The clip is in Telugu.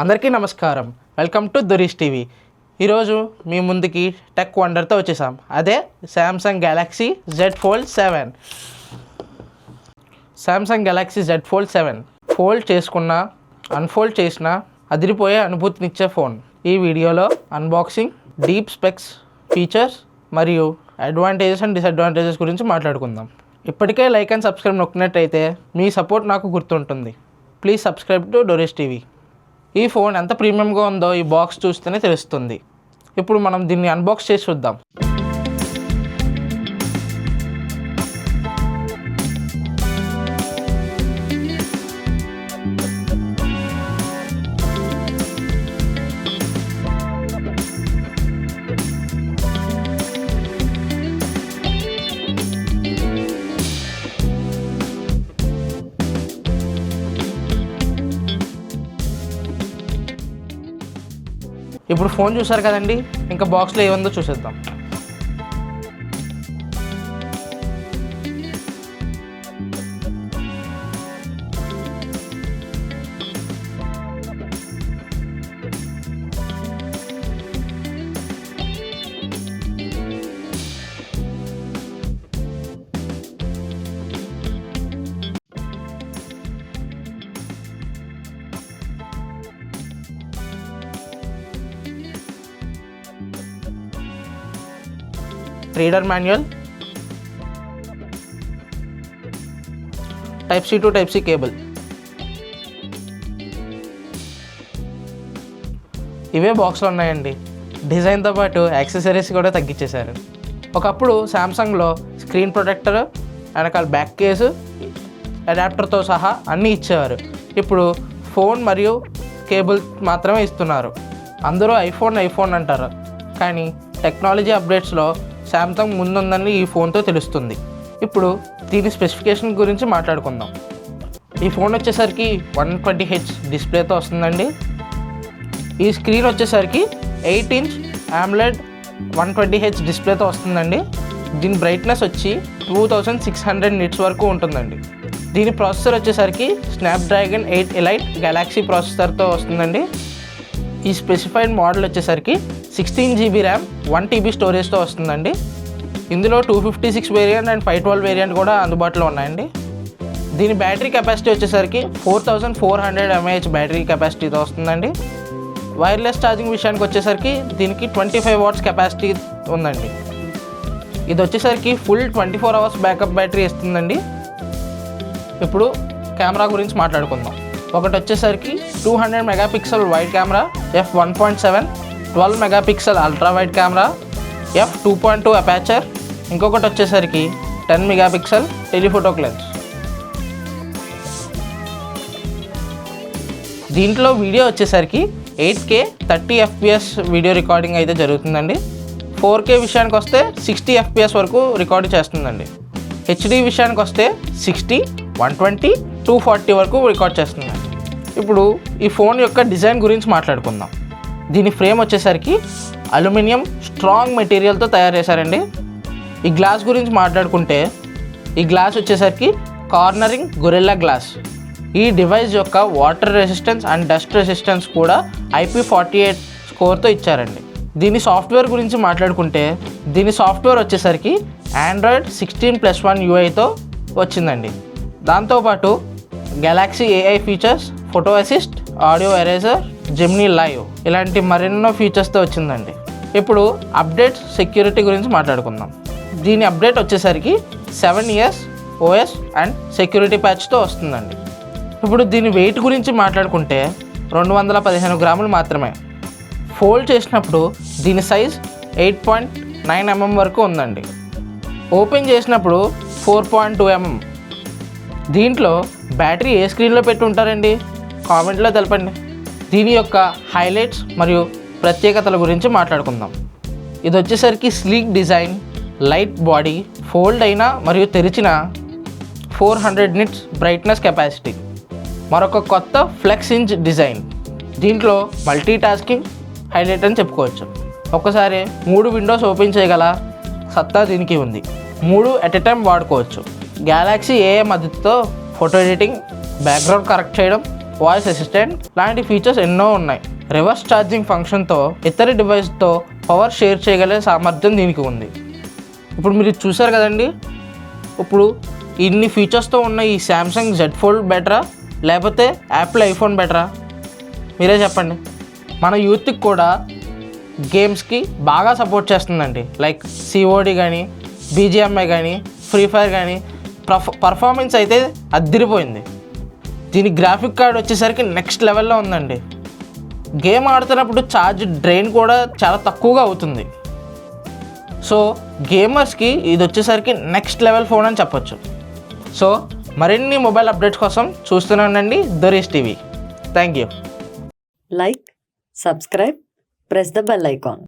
అందరికీ నమస్కారం. వెల్కమ్ టు దురీష్ టీవీ ఈరోజు మీ ముందుకి టెక్ వండర్తో వచ్చేసాం. అదే Samsung Galaxy Z Fold seven Samsung Galaxy Z Fold seven fold చేసుకున్న అన్ఫోల్డ్ చేసిన అదిరిపోయే అనుభూతినిచ్చే ఫోన్ ఈ వీడియోలో అన్బాక్సింగ్ డీప్ స్పెక్స్ ఫీచర్స్ మరియు అడ్వాంటేజెస్ అండ్ డిసడ్వాంటేజెస్ గురించి మాట్లాడుకుందాం. ఇప్పటికే లైక్ అండ్ సబ్స్క్రైబ్ నొక్కినట్టయితే మీ సపోర్ట్ నాకు గుర్తుంటుంది. Please subscribe to Doresh TV ఈ ఫోన్ ఎంత ప్రీమియంగా ఉందో ఈ బాక్స్ చూస్తేనే తెలుస్తుంది. ఇప్పుడు మనం దీన్ని అన్బాక్స్ చేసి చూద్దాం. ఇప్పుడు ఫోన్ చూసారు కదండి ఇంకా బాక్స్లో ఏముందో చూసేద్దాం. Reader manual type C to type C cable ఇవే బాక్స్లో ఉన్నాయండి. డిజైన్తో పాటు యాక్సెసరీస్ కూడా తగ్గించేశారు ఒకప్పుడు శాంసంగ్లో స్క్రీన్ ప్రొటెక్టర్ వెనకాల బ్యాక్ కేసు అడాప్టర్తో సహా అన్నీ ఇచ్చేవారు. ఇప్పుడు ఫోన్ మరియు కేబుల్ మాత్రమే ఇస్తున్నారు. అందరూ ఐఫోన్ ఐఫోన్ అంటారు. కానీ టెక్నాలజీ అప్డేట్స్లో శాంసంగ్ ముందుందని ఈ ఫోన్తో తెలుస్తుంది. ఇప్పుడు దీని స్పెసిఫికేషన్ గురించి మాట్లాడుకుందాం. ఈ ఫోన్ వచ్చేసరికి వన్ ట్వంటీ హెచ్ డిస్ప్లేతో వస్తుందండి. ఈ స్క్రీన్ వచ్చేసరికి eight inch AMOLED one twenty H డిస్ప్లేతో వస్తుందండి. దీని బ్రైట్నెస్ వచ్చి two thousand six hundred nits వరకు ఉంటుందండి. దీని ప్రాసెసర్ వచ్చేసరికి స్నాప్డ్రాగన్ ఎయిట్ ఎలైట్ గెలాక్సీ ప్రాసెసర్తో వస్తుందండి. ఈ స్పెసిఫైడ్ మోడల్ వచ్చేసరికి sixteen GB RAM one TB స్టోరేజ్తో వస్తుందండి. ఇందులో two fifty six variant and five twelve variant కూడా అందుబాటులో ఉన్నాయండి. దీని బ్యాటరీ కెపాసిటీ వచ్చేసరికి four thousand four hundred mAh battery కెపాసిటీతో వస్తుందండి. వైర్లెస్ ఛార్జింగ్ విషయానికి వచ్చేసరికి దీనికి ట్వంటీ ఫైవ్ వాట్స్ కెపాసిటీ ఉందండి. ఇది వచ్చేసరికి full twenty four hours backup battery ఇస్తుందండి. ఇప్పుడు కెమెరా గురించి మాట్లాడుకుందాం. ఒకటి వచ్చేసరికి two hundred megapixel wide camera F one point seven twelve megapixel ultra wide camera F two point two aperture ఇంకొకటి వచ్చేసరికి టెన్ మెగాపిక్సెల్ టెలిఫోటో లెన్స్. దీంట్లో వీడియో వచ్చేసరికి eight K thirty FPS video recording అయితే జరుగుతుందండి. ఫోర్ కే విషయానికి వస్తే సిక్స్టీ ఎఫ్పిఎస్ వరకు రికార్డ్ చేస్తుందండి. హెచ్డి విషయానికి వస్తే sixty one twenty two forty వరకు రికార్డ్ చేస్తుందండి. ఇప్పుడు ఈ ఫోన్ యొక్క డిజైన్ గురించి మాట్లాడుకుందాం. దీని ఫ్రేమ్ వచ్చేసరికి అల్యూమినియం స్ట్రాంగ్ మెటీరియల్తో తయారు చేశారండి. ఈ గ్లాస్ గురించి మాట్లాడుకుంటే ఈ గ్లాస్ వచ్చేసరికి కార్నరింగ్ గొరిల్లా గ్లాస్. ఈ డివైస్ యొక్క water resistance and dust resistance కూడా ఐపీ ఫార్టీ ఎయిట్ స్కోర్తో ఇచ్చారండి. దీని సాఫ్ట్వేర్ గురించి మాట్లాడుకుంటే దీని సాఫ్ట్వేర్ వచ్చేసరికి ఆండ్రాయిడ్ సిక్స్టీన్ ప్లస్ వన్ యూఐతో వచ్చిందండి. దాంతోపాటు Galaxy AI features photo assist audio eraser Gemini live ఇలాంటి మరెన్నో ఫీచర్స్తో వచ్చిందండి. ఇప్పుడు అప్డేట్ సెక్యూరిటీ గురించి మాట్లాడుకుందాం. దీని అప్డేట్ వచ్చేసరికి seven years OS and security ప్యాచ్తో వస్తుందండి. ఇప్పుడు దీని వెయిట్ గురించి మాట్లాడుకుంటే రెండు వందల పదిహేను గ్రాములు మాత్రమే. ఫోల్డ్ చేసినప్పుడు దీని size eight point nine mm వరకు ఉందండి. ఓపెన్ చేసినప్పుడు ఫోర్ పాయింట్ టూ ఎంఎం దీంట్లో బ్యాటరీ ఏ స్క్రీన్లో పెట్టి ఉంటారండి? కామెంట్లో తెలపండి. దీని యొక్క హైలైట్స్ మరియు ప్రత్యేకతల గురించి మాట్లాడుకుందాం. ఇది వచ్చేసరికి sleek design light body fold అయిన మరియు తెరిచిన four hundred nits brightness capacity మరొక కొత్త ఫ్లెక్స్ ఇంజ్ డిజైన్ దీంట్లో మల్టీ టాస్కింగ్ హైలైట్ అని చెప్పుకోవచ్చు. ఒకసారి మూడు విండోస్ ఓపెన్ చేయగల సత్తా దీనికి ఉంది. మూడు ఎట్ ఎ టైం వాడుకోవచ్చు. గ్యాలాక్సీ ఏఏ మద్దతుతో ఫోటో ఎడిటింగ్ బ్యాక్గ్రౌండ్ కరెక్ట్ చేయడం వాయిస్ అసిస్టెంట్ లాంటి ఫీచర్స్ ఎన్నో ఉన్నాయి. రివర్స్ ఛార్జింగ్ ఫంక్షన్తో ఇతర డివైస్తో పవర్ షేర్ చేయగల సామర్థ్యం దీనికి ఉంది. ఇప్పుడు మీరు చూసారు కదండి? ఇప్పుడు ఇన్ని ఫీచర్స్తో ఉన్న ఈ శాంసంగ్ జెడ్ ఫోల్డ్ బెటరా లేకపోతే యాపిల్ ఐఫోన్ బెటరా మీరే చెప్పండి. మన యూత్కి కూడా గేమ్స్కి బాగా సపోర్ట్ చేస్తుందండి. లైక్ సిఓడి కానీ బీజిఎంఐ కానీ ఫ్రీ ఫైర్ కానీ పర్ఫార్మెన్స్ అయితే అద్దిరిపోయింది. దీని గ్రాఫిక్ కార్డ్ వచ్చేసరికి నెక్స్ట్ లెవెల్లో ఉందండి. గేమ్ ఆడుతున్నప్పుడు ఛార్జ్ డ్రైన్ కూడా చాలా తక్కువగా అవుతుంది. సో గేమర్స్కి ఇది వచ్చేసరికి నెక్స్ట్ లెవెల్ ఫోన్ అని చెప్పొచ్చు. సో మరిన్ని మొబైల్ అప్డేట్స్ కోసం చూస్తున్నానండి Dorish TV thank you like subscribe press the bell icon